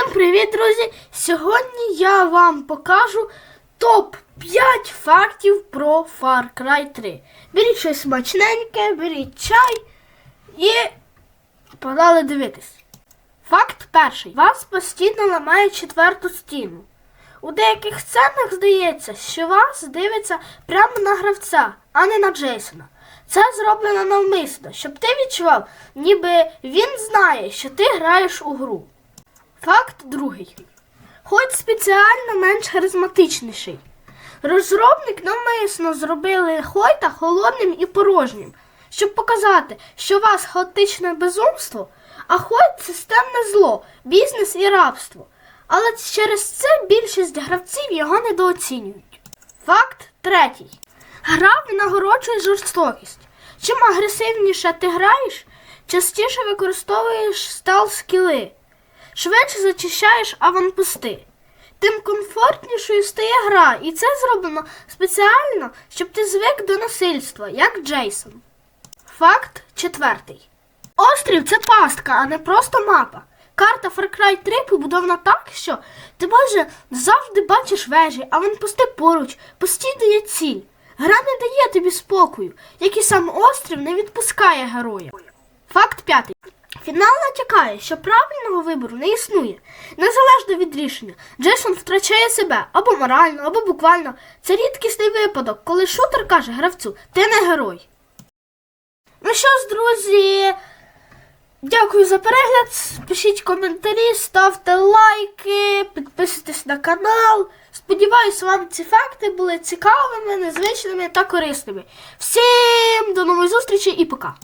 привіт, друзі! Сьогодні я вам покажу топ-5 фактів про Far Cry 3. Беріть щось смачненьке, беріть чай і подали дивитись. Факт перший. Вас постійно ламають четверту стіну. У деяких сценах здається, що вас дивиться прямо на гравця, а не на Джейсона. Це зроблено навмисно, щоб ти відчував, ніби він знає, що ти граєш у гру. Факт другий. Хоч спеціально менш харизматичніший. Розробник навмисно зробили Хойта холодним і порожнім, щоб показати, що у вас хаотичне безумство, а Хойт системне зло, бізнес і рабство. Але через це більшість гравців його недооцінюють. Факт третій. Гра винагороджує жорстокість. Чим агресивніше ти граєш, частіше використовуєш стал скіли швидше зачищаєш аванпости. Тим комфортнішою стає гра, і це зроблено спеціально, щоб ти звик до насильства, як Джейсон. Факт четвертий. Острів це пастка, а не просто мапа. Карта Far Cry 3 побудована так, що ти майже завжди бачиш вежі, аванпости поруч, постійно є ціль. Гра не дає тобі спокою, як і сам острів не відпускає героя. Факт п'ятий. Фінал натякає, що правильного вибору не існує. Незалежно від рішення, Джейсон втрачає себе або морально, або буквально. Це рідкісний випадок, коли шутер каже гравцю, ти не герой. Ну що ж, друзі, дякую за перегляд. Пишіть коментарі, ставте лайки, підписуйтесь на канал. Сподіваюсь, вам ці факти були цікавими, незвичними та корисними. Всім до нової зустрічі і пока!